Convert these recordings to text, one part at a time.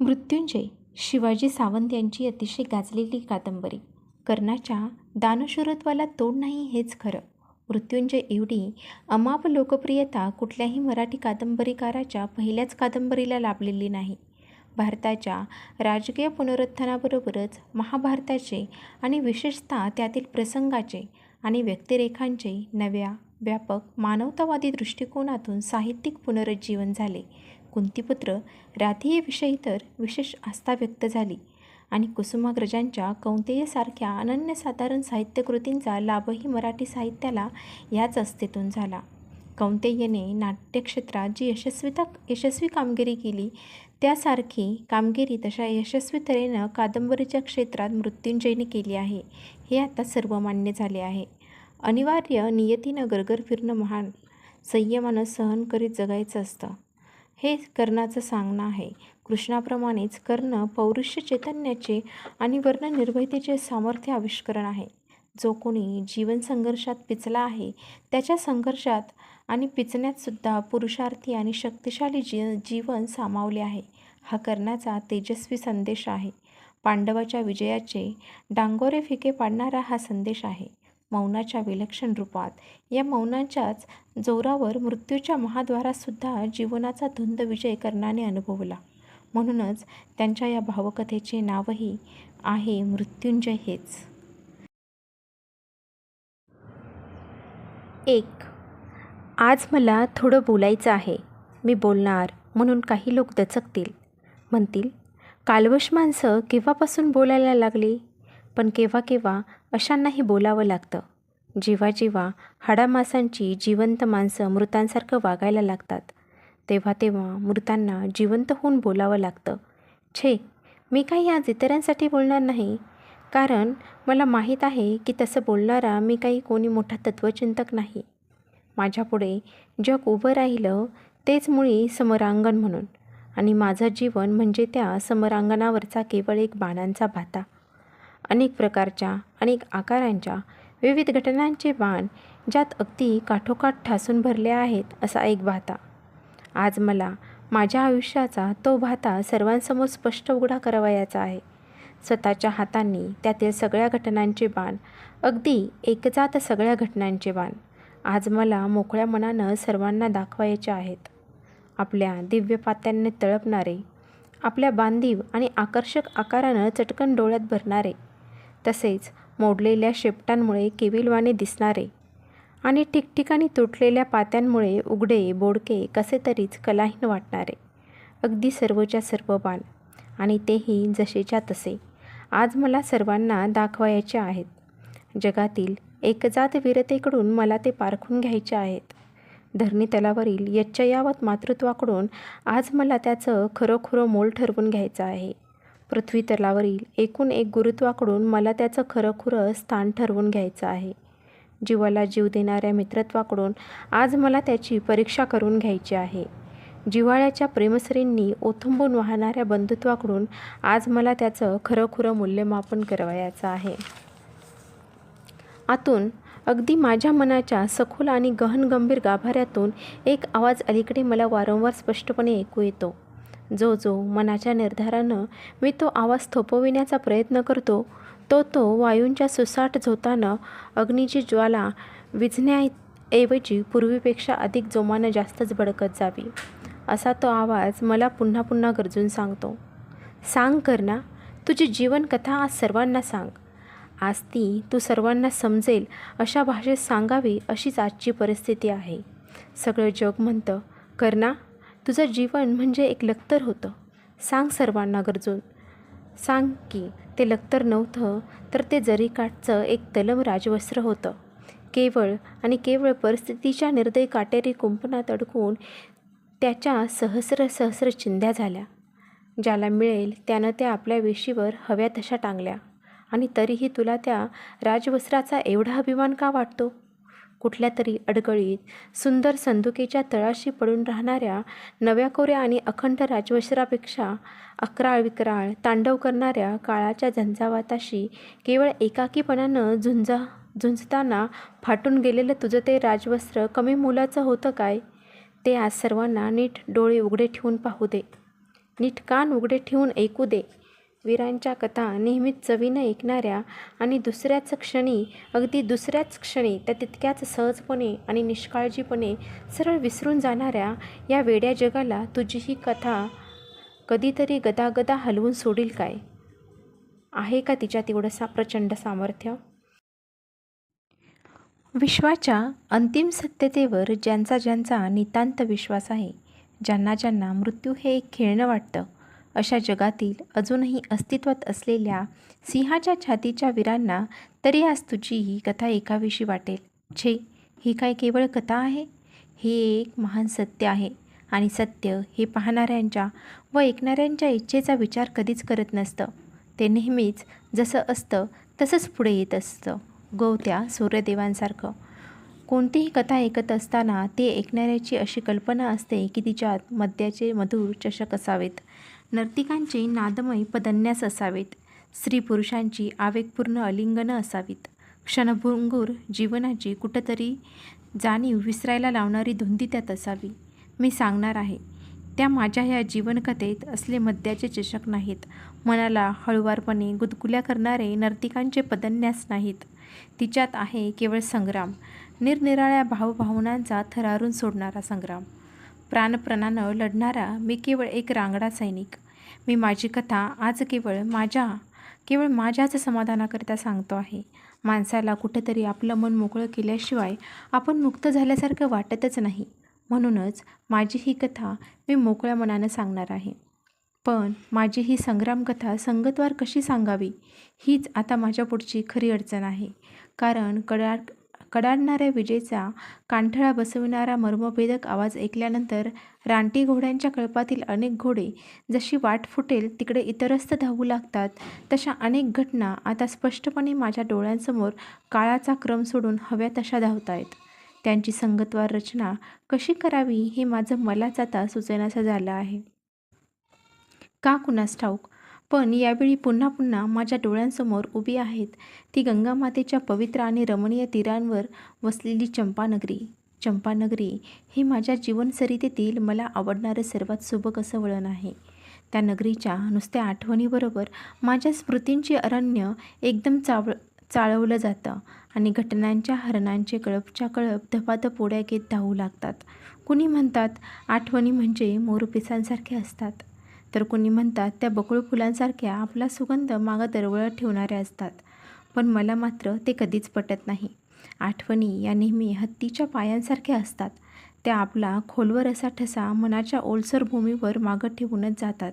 मृत्युंजय शिवाजी सावंत यांची अतिशय गाजलेली कादंबरी. कर्णाच्या दानशूरत्वाला तोड नाही हेच खरं. मृत्युंजय एवढी अमाप लोकप्रियता कुठल्याही मराठी कादंबरीकाराच्या पहिल्याच कादंबरीला लाभलेली नाही. भारताच्या राजकीय पुनरुत्थानाबरोबरच महाभारताचे आणि विशेषतः त्यातील प्रसंगाचे आणि व्यक्तिरेखांचे नव्या व्यापक मानवतावादी दृष्टिकोनातून साहित्यिक पुनरुज्जीवन झाले. कुंतीपुत्र राधेयविषयी तर विशेष आस्था व्यक्त झाली. आणि कुसुमाग्रजांच्या कौंतेयसारख्या अनन्यसाधारण साहित्यकृतींचा लाभही मराठी साहित्याला याच अस्तेतून झाला. कौंतेयने नाट्यक्षेत्रात जी यशस्वीता यशस्वी कामगिरी केली त्यासारखी कामगिरी तशा यशस्वी तऱ्हेनं कादंबरीच्या क्षेत्रात मृत्युंजयने केली आहे हे आता सर्वमान्य झाले आहे. अनिवार्य नियतीनं गरगर फिरणं महान संयमानं सहन करीत जगायचं असतं. हे कर्णाचं सांगणं आहे. कृष्णाप्रमाणेच कर्ण पौरुष्य चैतन्याचे आणि वर्णनिर्भयतेचे सामर्थ्य आविष्करण आहे. जो कोणी जीवन संघर्षात पिचला आहे त्याच्या संघर्षात आणि पिचण्यातसुद्धा पुरुषार्थी आणि शक्तिशाली जी जीवन सामावले आहे. हा कर्णाचा तेजस्वी संदेश आहे. पांडवाच्या विजयाचे डांगोरे फिके पाडणारा हा संदेश आहे. मौनाच्या विलक्षण रूपात. या मौनाच्याच जोरावर मृत्यूच्या महाद्वारातसुद्धा जीवनाचा धुंद विजय कर्णाने अनुभवला. म्हणूनच त्यांच्या या भावकथेचे नावही आहे मृत्युंजय हेच. एक. आज मला थोडं बोलायचं आहे. मी बोलणार म्हणून काही लोक दचकतील. म्हणतील कालवश माणसं केव्हापासून बोलायला लागली? पण केव्हा केव्हा अशांनाही बोलावं लागतं. जेव्हा जेव्हा हाडामासांची जिवंत माणसं मृतांसारखं वागायला लागतात तेव्हा तेव्हा मृतांना जिवंत होऊन बोलावं लागतं. छे मी काही आज इतरांसाठी बोलणार नाही. कारण मला माहीत आहे की तसं बोलणारा मी काही कोणी मोठा तत्त्वचिंतक नाही. माझ्यापुढे जग उभं राहिलं तेच मुळी समरांगण म्हणून. आणि माझं जीवन म्हणजे त्या समरांगणावरचा केवळ एक बाणांचा भाता. अनेक प्रकारच्या अनेक आकारांच्या विविध घटनांचे बाण ज्यात अगदी काठोकाठ ठासून भरले आहेत असा एक भाता. आज मला माझ्या आयुष्याचा तो भाता सर्वांसमोर स्पष्ट उघडा करावयाचा आहे. स्वतःच्या हातांनी त्यातील सगळ्या घटनांचे बाण अगदी एकजात सगळ्या घटनांचे बाण आज मला मोकळ्या मनानं सर्वांना दाखवायचे आहेत. आपल्या दिव्य पात्यांनी तळपणारे आपल्या बांधीव आणि आकर्षक आकारानं चटकन डोळ्यात भरणारे तसेच मोडलेल्या शेपटांमुळे केविलवाने दिसणारे आणि ठिकठिकाणी तुटलेल्या पात्यांमुळे उघडे बोडके कसे तरीच कलाहीन वाटणारे. अगदी सर्वच्या सर्व बाल आणि तेही जसेच्या तसे. आज मला सर्वांना दाखवायचे आहेत. जगातील एकजात वीरतेकडून मला ते पारखून घ्यायचे आहेत. धरणी तलावरील यच्चयावत मातृत्वाकडून आज मला त्याचं खरोखरं मोल ठरवून घ्यायचं आहे. पृथ्वी तलावरील एकूण एक गुरुत्वाकडून मला त्याचं खरंखुरं स्थान ठरवून घ्यायचं आहे. जीवाला जीव देणाऱ्या मित्रत्वाकडून आज मला त्याची परीक्षा करून घ्यायची आहे. जिव्हाळ्याच्या प्रेमसरींनी ओथंबून वाहणाऱ्या बंधुत्वाकडून आज मला त्याचं खरंखुरं मूल्यमापन करवायचं आहे. आतून अगदी माझ्या मनाच्या सखोल आणि गहन गंभीर गाभाऱ्यातून एक आवाज अलीकडे मला वारंवार स्पष्टपणे ऐकू येतो. जो जो मनाच्या निर्धारानं मी तो आवाज थोपविण्याचा प्रयत्न करतो तो तो वायूंच्या सुसाट झोतानं अग्नीची ज्वाला विझण्याऐवजी पूर्वीपेक्षा अधिक जोमानं जास्तच भडकत जावी असा तो आवाज मला पुन्हा पुन्हा गरजून सांगतो. सांग कर ना तुझी जीवनकथा आज सर्वांना सांग. आज ती तू सर्वांना समजेल अशा भाषेत सांगावी अशीच आजची परिस्थिती आहे. सगळं जग म्हणतं करना तुझं जीवन म्हणजे एक लक्तर होतं. सांग सर्वांना गरजून. सांग की ते लक्तर नव्हतं तर ते जरीकाठचं एक तलम राजवस्त्र होतं. केवळ आणि केवळ परिस्थितीच्या निर्दय काटेरी कुंपणात अडकून त्याच्या सहस्र सहस्र चिंध्या झाल्या. ज्याला मिळेल त्यानं त्या आपल्या वेशीवर हव्या तशा टांगल्या. आणि तरीही तुला त्या राजवस्त्राचा एवढा अभिमान का वाटतो? कुठल्या तरी अडगळीत सुंदर संदुकीच्या तळाशी पडून राहणाऱ्या नव्या कोऱ्या आणि अखंड राजवस्त्रापेक्षा अकराळ विक्राळ तांडव करणाऱ्या काळाच्या झंझावाताशी केवळ एकाकीपणानं झुंजा झुंजताना फाटून गेलेलं तुझं ते राजवस्त्र कमी मोलाचं होतं काय? ते आज सर्वांना नीट डोळे उघडे ठेवून पाहू दे. नीट कान उघडे ठेवून ऐकू दे. वीरांच्या कथा नेहमीच चवीनं ऐकणाऱ्या आणि दुसऱ्याच क्षणी अगदी दुसऱ्याच क्षणी त्या तितक्याच सहजपणे आणि निष्काळजीपणे सरळ विसरून जाणाऱ्या या वेड्या जगाला तुझी ही कथा कधीतरी गदागदा हलवून सोडील काय? आहे का तिच्या तेवढंसा प्रचंड सामर्थ्य? विश्वाच्या अंतिम सत्यतेवर ज्यांचा ज्यांचा नितांत विश्वास आहे ज्यांना ज्यांना मृत्यू हे एक खेळणं वाटतं अशा जगातील अजूनही अस्तित्वात असलेल्या सिंहाच्या छातीच्या वीरांना तरी आज तुझी ही कथा एकाविषयी वाटेल. छे ही काय केवळ कथा आहे? हे एक महान सत्य आहे आणि सत्य हे पाहणाऱ्यांच्या व ऐकणाऱ्यांच्या इच्छेचा विचार कधीच करत नसतं. ते नेहमीच जसं असतं तसंच पुढे येत असतं. गोवत्या सूर्यदेवांसारखं. कोणतीही कथा ऐकत असताना ते ऐकणाऱ्याची अशी कल्पना असते की तिच्यात मद्याचे मधुर चषक असावेत. नर्तिकांचे नादमय पदन्यास असावेत. स्त्री पुरुषांची आवेगपूर्ण अलिंगनं असावीत. क्षणभंगूर जीवनाची कुठंतरी जाणीव विसरायला लावणारी धुंदी त्यात असावी. मी सांगणार आहे त्या माझ्या ह्या जीवनकथेत असले मद्याचे चषक नाहीत. मनाला हळुवारपणे गुदगुल्या करणारे नर्तिकांचे पदन्यास नाहीत. तिच्यात आहे केवळ संग्राम. निरनिराळ्या भावभावनांचा थरारून सोडणारा संग्राम. प्राणप्रणानं लढणारा मी केवळ एक रांगडा सैनिक. मी माझी कथा आज केवळ माझ्या केवळ माझ्याच समाधानाकरिता सांगतो आहे. माणसाला कुठंतरी आपलं मन मोकळं केल्याशिवाय आपण मुक्त झाल्यासारखं वाटतच नाही. म्हणूनच माझी ही कथा मी मोकळ्या मनानं सांगणार आहे. पण माझी ही संग्रामकथा संगतवार कशी सांगावी हीच आता माझ्या पुढची खरी अडचण आहे. कारण कडाड कडाडणाऱ्या विजेचा कांठळा बसविणारा मर्मभेदक आवाज ऐकल्यानंतर रानटी घोड्यांच्या कळपातील अनेक घोडे जशी वाट फुटेल तिकडे इतरस्त धावू लागतात तशा अनेक घटना आता स्पष्टपणे माझ्या डोळ्यांसमोर काळाचा क्रम सोडून हव्या तशा धावतायत. त्यांची संगतवार रचना कशी करावी हे माझं मलाच आता सुचेनासं झालं आहे. का कुणास ठाऊक? पण यावेळी पुन्हा पुन्हा माझ्या डोळ्यांसमोर उभी आहेत ती गंगामातेच्या पवित्र आणि रमणीय तीरांवर वसलेली चंपानगरी. चंपानगरी हे माझ्या जीवनसरितेतील मला आवडणारं सर्वात सुबक असं वळण आहे. त्या नगरीच्या नुसत्या आठवणीबरोबर माझ्या स्मृतींचे अरण्य एकदम चाव चाळवलं जातं आणि घटनांच्या हरणांचे कळपच्या कळप धपाधप पोड्या घेत धावू लागतात. कुणी म्हणतात आठवणी म्हणजे मोरपिसांसारखे असतात. तर कुणी म्हणतात त्या बकुळ फुलांसारख्या आपला सुगंध मागं दरवळत ठेवणाऱ्या असतात. पण मला मात्र ते कधीच पटत नाही. आठवणी या नेहमी हत्तीच्या पायांसारख्या असतात. त्या आपला खोलवर असा ठसा मनाच्या ओलसर भूमीवर मागं ठेवूनच जातात.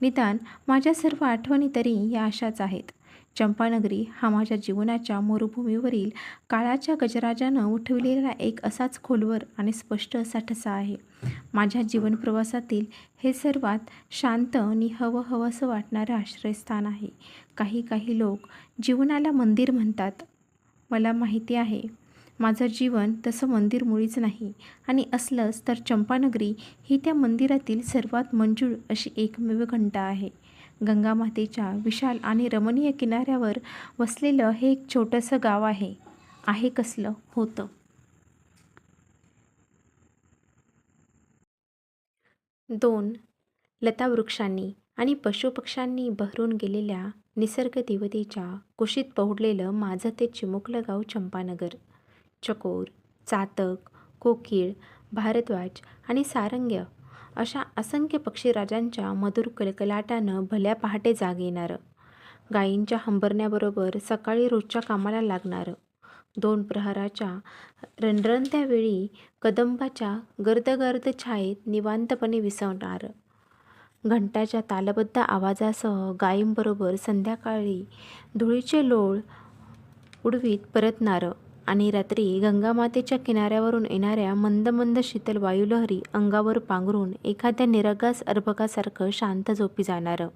निदान माझ्या सर्व आठवणी तरी या अशाच आहेत. चंपानगरी हा माझ्या जीवनाच्या मरुभूमीवरील काळाच्या गजराजानं उठविलेला एक असाच खोलवर आणि स्पष्ट असा ठसा आहे. माझ्या जीवनप्रवासातील हे सर्वात शांत आणि हवं वाटणारं आश्रयस्थान आहे. काही काही लोक जीवनाला मंदिर म्हणतात. मला माहिती आहे. माझं जीवन तसं मंदिर मुळीच नाही. आणि असलंच तर चंपानगरी ही त्या मंदिरातील सर्वात मंजूळ अशी एकमेव घंटा आहे. गंगामातेच्या विशाल आणि रमणीय किनाऱ्यावर वसलेलं हे एक छोटंसं गाव आहे. आहे कसलं? होतं. दोन. लतावृक्षांनी आणि पशुपक्ष्यांनी बहरून गेलेल्या निसर्ग देवतेच्या कुशीत पहुडलेलं माझं ते चिमुकलं गाव चंपानगर. चकोर चातक कोकिळ भारद्वाज आणि सारंग्य अशा असंख्य पक्षीराजांच्या मधुर कलकलाटानं भल्या पहाटे जाग येणारं. गायींच्या हंबरण्याबरोबर सकाळी रोजच्या कामाला लागणारं. दोन प्रहाराच्या रणरणत्या वेळी कदंबाच्या गर्दगर्द छायेत निवांतपणे विसवणारं. घंटाच्या तालबद्ध आवाजासह गायींबरोबर संध्याकाळी धुळीचे लोळ उडवीत परतणारं. आणि रात्री गंगामातेच्या किनाऱ्यावरून येणाऱ्या मंद मंद शीतल वायुलहरी अंगावर पांघरून एखाद्या निरगास अर्भकासारखं शांत झोपी जाणारं.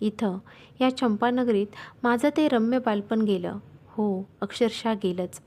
इथं या चंपानगरीत माझं ते रम्य बालपण गेलं. हो अक्षरशः गेलंच.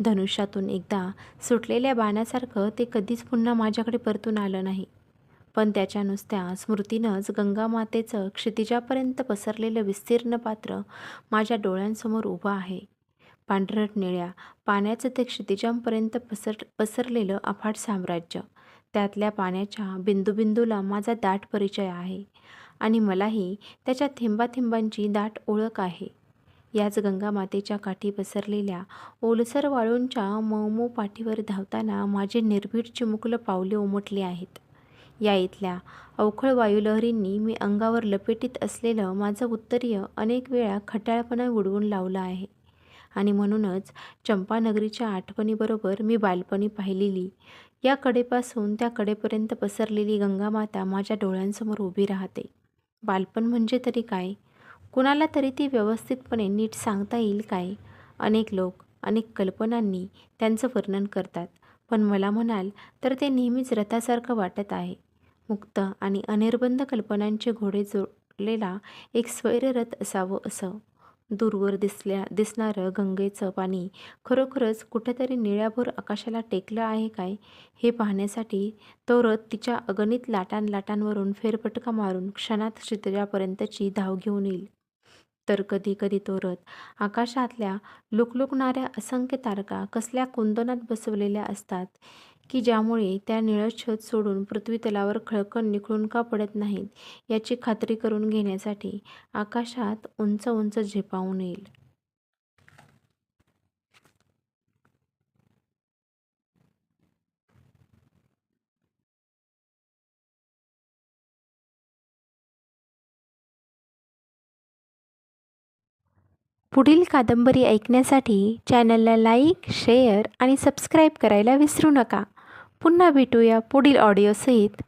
धनुष्यातून एकदा सुटलेल्या बाणासारखं ते कधीच पुन्हा माझ्याकडे परतून आलं नाही. पण त्याच्या नुसत्या स्मृतीनंच गंगामातेचं क्षितिजापर्यंत पसरलेलं विस्तीर्ण पात्र माझ्या डोळ्यांसमोर उभं आहे. पांढरट निळ्या पाण्याचं ते क्षितिजांपर्यंत पसर पसरलेलं अफाट साम्राज्य. त्यातल्या पाण्याच्या बिंदूबिंदूला माझा दाट परिचय आहे आणि मलाही त्याच्या थेंबाथेंबांची दाट ओळख आहे. याच गंगामातेच्या काठी पसरलेल्या ओलसर वाळूंच्या मऊ पाठीवर धावताना माझे निर्भीड चिमुकलं पावले उमटली आहेत. या इथल्या अवखळ वायुलहरींनी मी अंगावर लपेटीत असलेलं माझं उत्तरीय अनेक वेळा खट्याळपणा उडवून लावलं आहे. आणि म्हणूनच चंपानगरीच्या आठवणीबरोबर मी बालपणी पाहिलेली. या कडेपासून त्या कडेपर्यंत पसरलेली गंगामाता माझ्या डोळ्यांसमोर उभी राहते. बालपण म्हणजे तरी काय? कुणाला तरी ती व्यवस्थितपणे नीट सांगता येईल काय? अनेक लोक अनेक कल्पनांनी त्यांचं वर्णन करतात. पण मला म्हणाल तर ते नेहमीच रथासारखं वाटत आहे. मुक्त आणि अनिर्बंध कल्पनांचे घोडे जोडलेला एक स्वैररथ असावं असं. दूरवर दिसल्या दिसणारं गंगेचं पाणी खरोखरच कुठेतरी निळ्याभोर आकाशाला टेकलं आहे काय? हे पाहण्यासाठी तो रथ तिच्या अगणित लाटां लाटांवरून फेरफटका मारून क्षणात शितजापर्यंतची धाव घेऊन येईल. तर कधी कधी तो रथ आकाशातल्या लुकलुकणाऱ्या असंख्य तारका कसल्या कुंदनात बसवलेल्या असतात की ज्यामुळे त्या निळछत सोडून पृथ्वीतलावर खळकण निखळून का पडत नाहीत याची खात्री करून घेण्यासाठी आकाशात उंच उंच झेपावून येईल. पुढील कादंबरी ऐकण्यासाठी चॅनलला लाईक शेअर आणि सबस्क्राईब करायला विसरू नका. पुन्हा भेटूया पुढील ऑडिओसहित